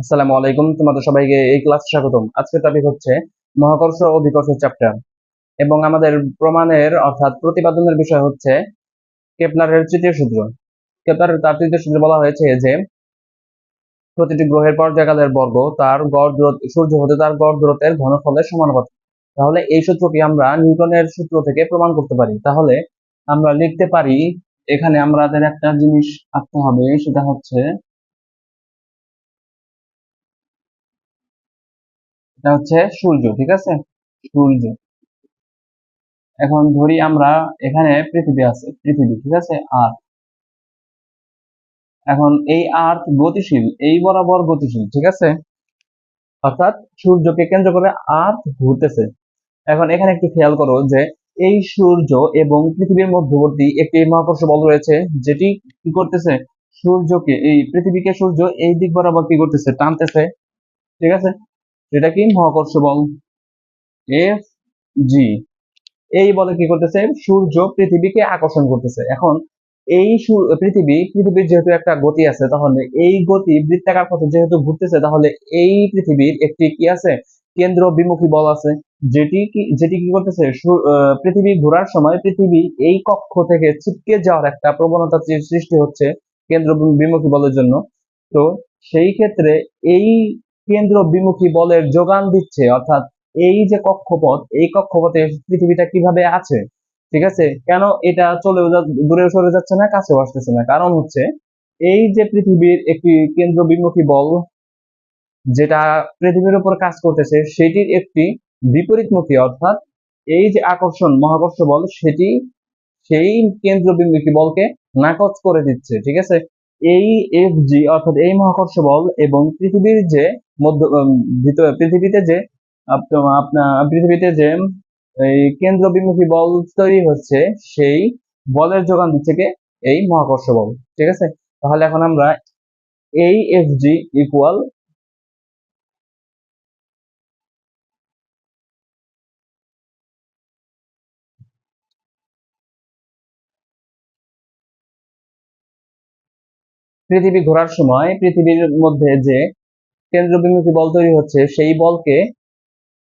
আসসালামু আলাইকুম, তোমাদের সবাইকে এই ক্লাস স্বাগতম। আজকের টপিক হচ্ছে মহাকর্ষ ও বিকর্ষ চ্যাপ্টার এবং আমাদের প্রমাণের অর্থাৎ প্রতিপাদনের বিষয় হচ্ছে কেপলারের তৃতীয় সূত্র। কেপলারের তার তৃতীয় সূত্রে বলা হয়েছে যে, প্রতিটি গ্রহের পর্যায়কালের বর্গ তার গড় দূরত্ব, সূর্য হতে তার গড় দূরত্বের ঘনফলের সমানুপাতিক তাহলে এই সূত্রটি আমরা নিউটনের সূত্র থেকে প্রমাণ করতে পারি। তাহলে আমরা লিখতে পারি, এখানে আমাদের একটা জিনিস আঁকতে হবে, সেটা হচ্ছে এটা হচ্ছে সূর্য, ঠিক আছে? সূর্য। এখন ধরি আমরা এখানে পৃথিবী আছে, পৃথিবী, ঠিক আছে? আর এখন এই আর্থ গতিশীল, এই বরাবর গতিশীল, ঠিক আছে? অর্থাৎ সূর্যকে কেন্দ্র করে আর্থ ঘুরতেছে। এখন এখানে একটু খেয়াল করো যে এই সূর্য এবং পৃথিবীর মধ্যবর্তী একটি মহাকর্ষ বল রয়েছে, যেটি কি করতেছে? সূর্যকে, এই পৃথিবীকে সূর্য এই দিক বরাবর কি করতেছে? টানতেছে, ঠিক আছে? সেটা কি? মহাকর্ষ বল এফ জি এই বলে কি করতেছে? সূর্য পৃথিবীকে আকর্ষণ করতেছে। এখন এই পৃথিবী, পৃথিবীর যেহেতু একটা গতি আছে, তাহলে এই গতি বৃত্তাকার পথে যেহেতু ঘুরতেছে, তাহলে এই পৃথিবীর একটি কি আছে? কেন্দ্র বিমুখী বল আছে। যেটি কি যেটি কি করতেছে? পৃথিবী ঘোরার সময় পৃথিবী এই কক্ষ থেকে ছিটকে যাওয়ার একটা প্রবণতা সৃষ্টি হচ্ছে কেন্দ্র বিমুখী বলের জন্য। তো সেই ক্ষেত্রে এই কেন্দ্র বিমুখী বলের যোগান দিচ্ছে, অর্থাৎ এই যে কক্ষপথ, এই কক্ষপথে পৃথিবীটা কীভাবে আছে? ঠিক আছে? কেন এটা চলে দূরে সরে যাচ্ছে না, কাছেও আসতেছে না? কারণ হচ্ছে, এই যে পৃথিবীর একটি কেন্দ্র বিমুখী বল, যেটা পৃথিবীর উপর কাজ করতেছে, সেটির একটি বিপরীতমুখী, অর্থাৎ এই যে আকর্ষণ, মহাকর্ষ বল, সেটি সেই কেন্দ্র বিমুখী বলকে নাকচ করে দিচ্ছে, ঠিক আছে? এই এফ জি অর্থাৎ এই মহাকর্ষ বল এবং পৃথিবীর যে মধ্য পৃথিবীতে যে আপনার পৃথিবীতে যে এই কেন্দ্র বিমুখী বল তৈরি হচ্ছে, সেই বলের যোগান দিচ্ছে কে? এই মহাকর্ষ বল। ঠিক আছে? তাহলে এখন আমরা এই এফ জি ইকুয়াল পৃথিবী ঘোরার সময় পৃথিবীর মধ্যে যে কেন্দ্রবিমুখী বল তৈরি হচ্ছে, সেই বলকে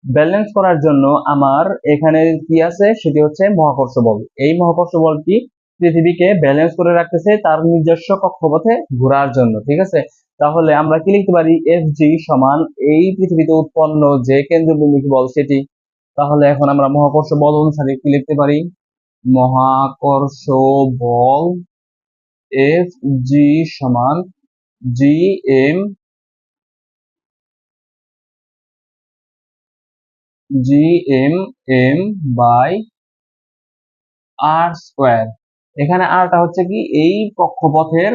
ব্যালেন্স করার জন্য আমার এখানে কি আছে? সেটি হচ্ছে মহাকর্ষ বল। এই মহাকর্ষ বলটি পৃথিবীকে ব্যালেন্স করে রাখতেছে তার নিজস্ব কক্ষপথে ঘোরার জন্য, ঠিক আছে? তাহলে আমরা কি লিখতে পারি? এফ জি সমান এই পৃথিবীতে উৎপন্ন যে কেন্দ্রবিমুখী বল সেটি। তাহলে এখন আমরা মহাকর্ষ বল অনুসারে কি লিখতে পারি? মহাকর্ষ বল এফ জি সমান G M G M M by R square এখানে আরটা হচ্ছে কি এই কক্ষপথের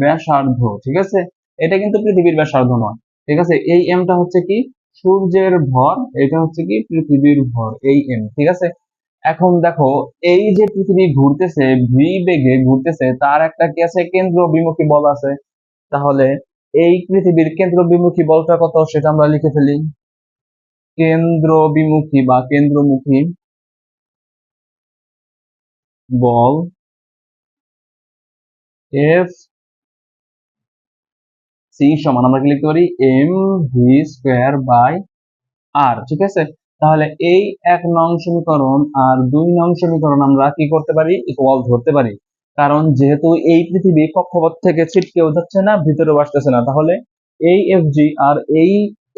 ব্যাসার্ধ, ঠিক আছে? এটা কিন্তু পৃথিবীর ব্যাসার্ধ নয়, ঠিক আছে? এই এমটা হচ্ছে কি সূর্যের ভর, এটা হচ্ছে কি পৃথিবীর ভর, এই এম ঠিক আছে? এখন দেখো, এই যে পৃথিবী ঘুরতেছে ভি বেগে ঘুরতেছে, তার একটা কি আছে? কেন্দ্র বিমুখী বল আছে। তাহলে এই পৃথিবীর কেন্দ্র বিমুখী বলটা কত? সেটা আমরা লিখে ফেলি। কেন্দ্র বিমুখী বা কেন্দ্রমুখী বল এফ সি সমান। আমরা কি লিখতে পারি? M V square by R, ঠিক আছে? তাহলে এই এক নং সমীকরণ আর দুই নং সমীকরণ আমরা কি করতে পারি? ইকুয়াল ধরতে পারি। কারণ যেহেতু এই পৃথিবী কক্ষপথ থেকে ছিটকেও যাচ্ছে না ভিতরে আসতেছে না, তাহলে এই এফ জি আর এই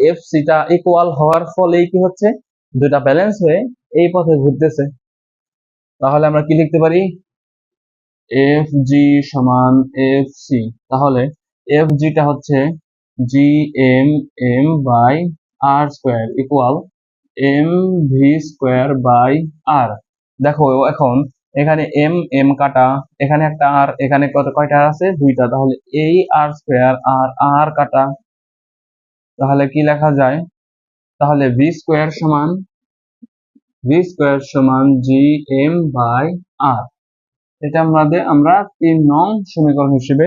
এফ সিটা ইকুয়াল হওয়ার ফলে কি হচ্ছে? দুটা ব্যালেন্স হয়ে এই পথে ঘুরতেছে। তাহলে আমরা কি লিখতে পারি? এফ জি সমান এফ সি তাহলে এফ জিটা হচ্ছে G M M by R square equal M V square by R দেখো, এখন এখানে এম এম কাটা, এখানে একটা আর এখানে কত, কয়টা আছে? দুইটা। তাহলে এই আর স্কোয়ার আর আর কাটা। তাহলে কি লেখা যায়? তাহলে ভি স্কোয়ার সমান ভি স্কোয়ার সমান জি এম বাই আর এটা আমাদের, আমরা তিন নং সমীকরণ হিসেবে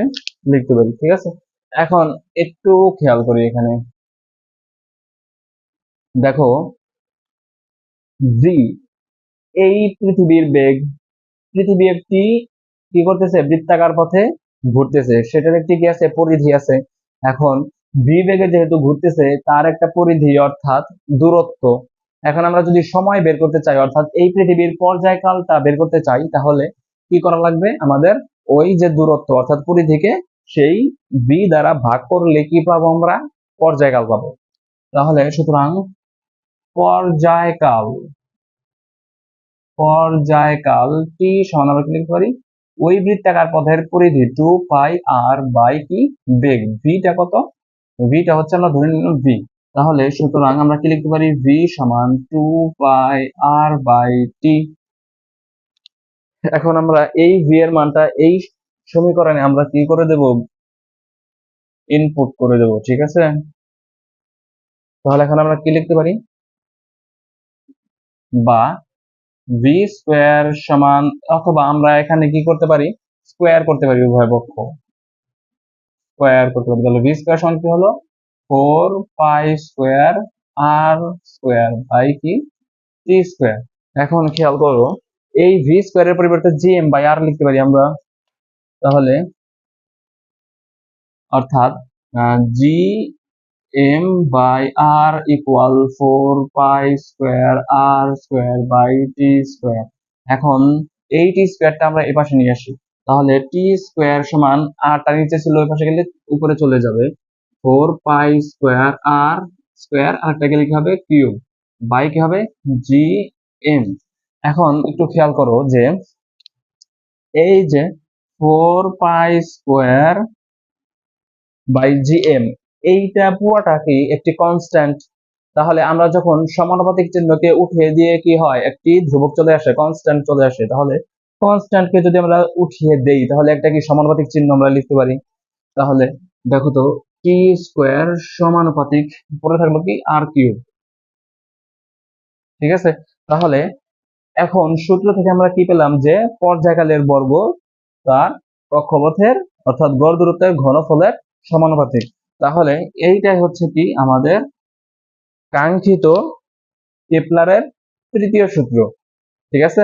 লিখতে পারি, ঠিক আছে? এখন একটু খেয়াল করি এখানে। দেখো জি। এই পৃথিবীর বেগ, পৃথিবী একটি কি করতেছে? বৃত্তাকার পথে ঘুরতেছে। সেটার একটি কি আছে? পরিধি আছে। এখন ভি বেগে যেহেতু ঘুরতেছে, তার একটা পরিধি অর্থাৎ দূরত্ব। এখন আমরা যদি সময় বের করতে চাই, অর্থাৎ এই পৃথিবীর পর্যায়কালটা বের করতে চাই, তাহলে কি করা লাগবে? আমাদের ওই যে দূরত্ব, অর্থাৎ পরিধিকে, সেই বি দ্বারা ভাগ করলে কি পাবো আমরা? পর্যায়কাল পাবো। তাহলে সুতরাং পর্যায়কাল। পর্যায়কাল টি সমান আমরা লিখতে পারি? ওই বৃত্তাকার পথের পরিধি টু পাই আর বাই কি বেগ ভিটা কত? ভিটা হচ্ছে আমরা ধরে নিলাম ভি তাহলে সুতরাং আমরা কি লিখতে পারি? ভি সমান two pi R by T এখন আমরা এই ভি এর মানটা এই সমীকরণে আমরা কি করে দেব? ইনপুট করে দেব, ঠিক আছে? তাহলে এখন আমরা কি লিখতে পারি? বা ভি স্কোয়ার সমান অথবা আমরা এখানে কি করতে পারি? স্কোয়ার করতে পারি উভয় পক্ষ। স্কোয়ার করতে পারি। তাহলে ভি স্কোয়ার সমান কি হলো? Four pi square R square by কি? টি স্কোয়ার এখন খেয়াল করো, এই ভি স্কোয়ারের পরিবর্তে জি এম বাই আর লিখতে পারি আমরা। তাহলে অর্থাৎ G M by R equal four pi square R square by T square এখন এই টি স্কোয়ারটা আমরা এই পাশে নিয়ে আসি। তাহলে টি স্কোয়ার সমান আরটা নিচে ছিল, ওই পাশে গেলে উপরে চলে যাবে। Four pi square R square আরটা গেলে কি হবে? কিউব বাই কি হবে? জি এম এখন একটু খেয়াল করো যে এই যে four pi square by G M এইটা পুরোটা কি একটি কনস্ট্যান্ট তাহলে আমরা যখন সমানুপাতিক চিহ্নকে উঠিয়ে দিয়ে কি হয়? একটি ধ্রুবক চলে আসে কনস্ট্যান্ট চলে আসে। তাহলে কনস্ট্যান্টকে যদি আমরা উঠিয়ে দেই, তাহলে একটা কি সমানুপাতিক চিহ্ন আমরা লিখতে পারি? তাহলে দেখো তো টি স্কোয়ার সমানুপাতিক, পরে থাকল কি? আর কিউব ঠিক আছে? তাহলে এখন সূত্র থেকে আমরা কি পেলাম? যে পর্যায়কালের বর্গ তার কক্ষপথের অর্থাৎ গড় দূরত্বের ঘনফলের সমানুপাতিক। তাহলে এইটাই হচ্ছে কি আমাদের কাঙ্ক্ষিত কেপলারের তৃতীয় সূত্র ঠিক আছে?